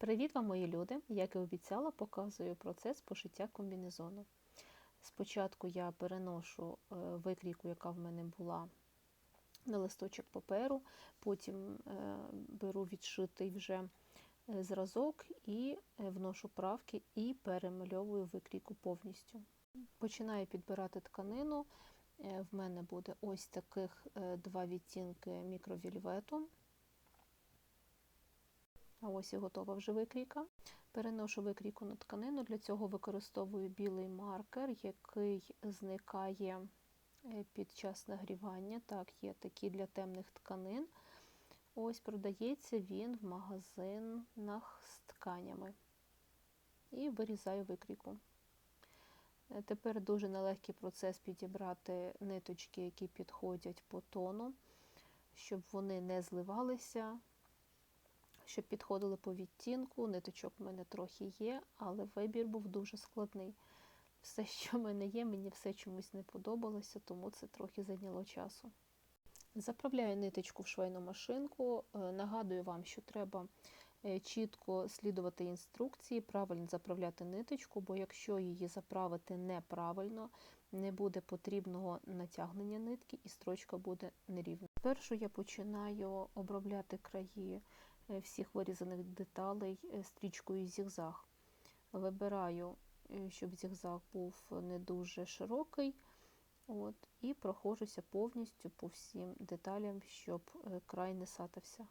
Привіт вам, мої люди! Як і обіцяла, показую процес пошиття комбінезону. Спочатку я переношу е, викрійку, яка в мене була на листочок паперу, потім е, беру відшитий вже е, зразок і вношу правки і перемальовую викрійку повністю. Починаю підбирати тканину. В мене буде ось таких два відтінки мікровільвету. А ось і готова вже викрійка. Переношу викрійку на тканину, для цього використовую білий маркер, який зникає е, під час нагрівання. Так, є такі для темних тканин. Ось продається він в магазинах з тканями. І вирізаю викрійку. Е, тепер дуже нелегкий процес підібрати ниточки, які підходять по тону, щоб вони не зливалися щоб підходили по відтінку. Ниточок в мене трохи є, але вибір був дуже складний. Все, що в мене є, мені все чомусь не подобалося, тому це трохи зайняло часу. Заправляю ниточку в швейну машинку. Е, нагадую вам, що треба е, чітко слідувати інструкції, правильно заправляти ниточку, бо якщо її заправити неправильно, не буде потрібного натягнення нитки і строчка буде нерівна. Спершу я починаю обробляти краї всіх вирізаних деталей е, стрічкою зігзаг. Вибираю, е, щоб зігзаг був не дуже широкий. От, І проходжуся повністю по всім деталям, щоб край не сатався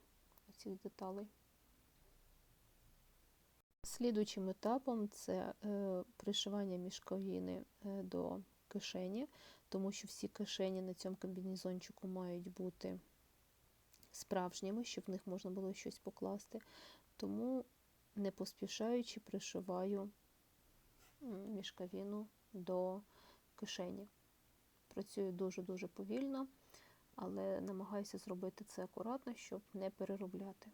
цих деталей. Слідуючим етапом це е, пришивання мішковини е, до кишені, тому що всі кишені на цьому комбінезончику мають бути справжніми, щоб в них можна було щось покласти. Тому, не поспішаючи, пришиваю мішкавіну до кишені. Працюю дуже-дуже повільно, але намагаюся зробити це акуратно, щоб не переробляти.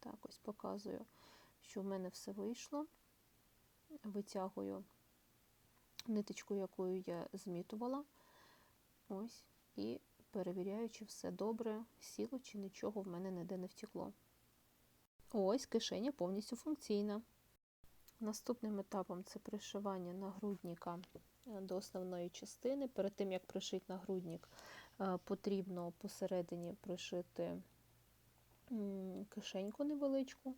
Так, ось показую, що в мене все вийшло. Витягую ниточку, якою я змітувала. Ось, і перевіряю, чи все добре, сіло, чи нічого в мене ніде не втекло. Ось кишеня повністю функційна. Наступним етапом це пришивання нагрудника е, до основної частини. Перед тим, як пришити нагрудник, е, потрібно посередині пришити кишеньку невеличку.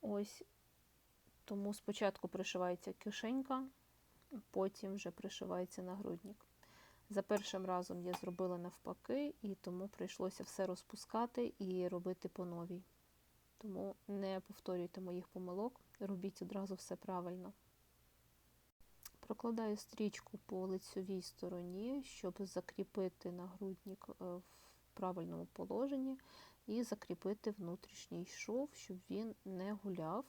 Ось, Тому спочатку пришивається кишенька, потім вже пришивається нагрудник. За першим разом я зробила навпаки, і тому прийшлося все розпускати і робити по новій. Тому не повторюйте моїх помилок, робіть одразу все правильно. Прокладаю стрічку по лицьовій стороні, щоб закріпити нагрудник е, в правильному положенні і закріпити внутрішній шов, щоб він не гуляв.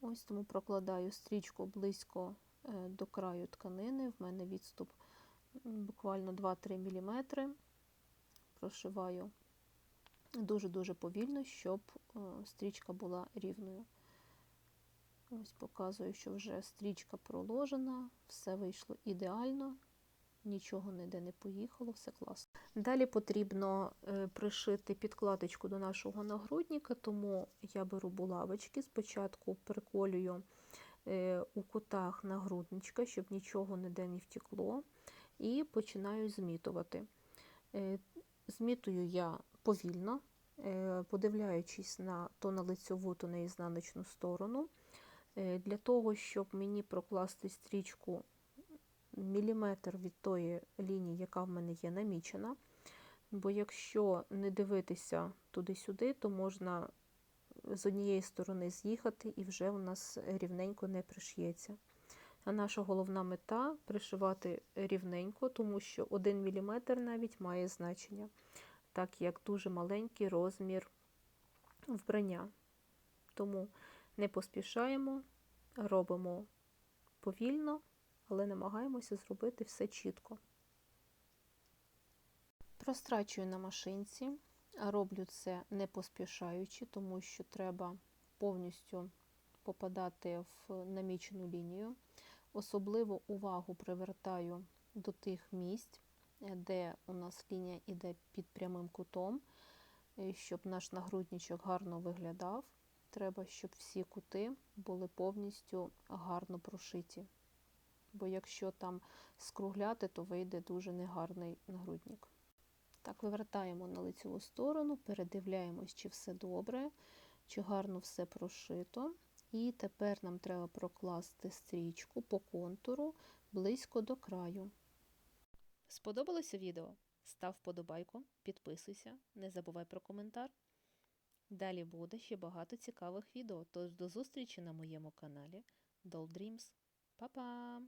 Ось тому прокладаю стрічку близько е, до краю тканини, в мене відступ буквально 2-3 мм, прошиваю дуже-дуже повільно, щоб е, стрічка була рівною. Ось показую, що вже стрічка проложена, все вийшло ідеально, нічого ніде не поїхало, все класно. Далі потрібно е, пришити підкладочку до нашого нагрудника, тому я беру булавочки, спочатку приколюю е, у кутах нагрудничка, щоб нічого ніде не втекло і починаю змітувати. Е, змітую я повільно, е, подивляючись на то на лицьову, то на ізнаночну сторону. Е, для того, щоб мені прокласти стрічку міліметр від тої лінії, яка в мене є намічена. Бо якщо не дивитися туди-сюди, то можна з однієї сторони з'їхати і вже у нас рівненько не приш'ється. А наша головна мета пришивати рівненько, тому що 1 мм навіть має значення, так як дуже маленький розмір вбрання. Тому не поспішаємо, робимо повільно, але намагаємося зробити все чітко. Прострачую на машинці, роблю це не поспішаючи, тому що треба повністю попадати в намічену лінію. Особливу увагу привертаю до тих місць, де у нас лінія йде під прямим кутом. Щоб наш нагрудничок гарно виглядав, треба, щоб всі кути були повністю гарно прошиті. Бо якщо там скругляти, то вийде дуже негарний нагрудник. Так, вивертаємо на лицеву сторону, передивляємось, чи все добре, чи гарно все прошито. І тепер нам треба прокласти стрічку по контуру близько до краю. Сподобалося відео? Став вподобайку, підписуйся, не забувай про коментар. Далі буде ще багато цікавих відео, тож до зустрічі на моєму каналі Doll Dreams. Па-па!